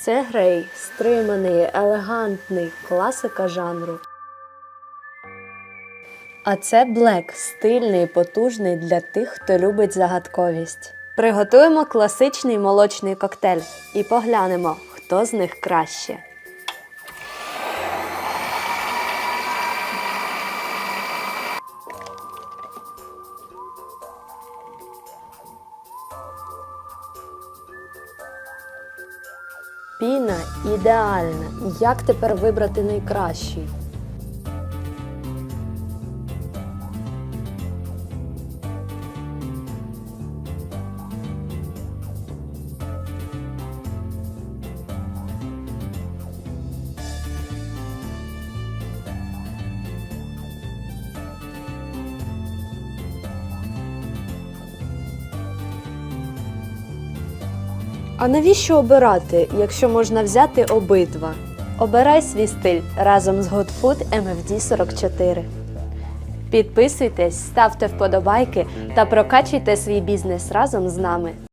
Це грей, стриманий, елегантний, класика жанру. А це блек, стильний, потужний для тих, хто любить загадковість. Приготуємо класичний молочний коктейль і поглянемо, хто з них краще. Піна ідеальна. Як тепер вибрати найкращий? А навіщо обирати, якщо можна взяти обидва? Обирай свій стиль разом з GoodFood MFD 44. Підписуйтесь, ставте вподобайки та прокачуйте свій бізнес разом з нами.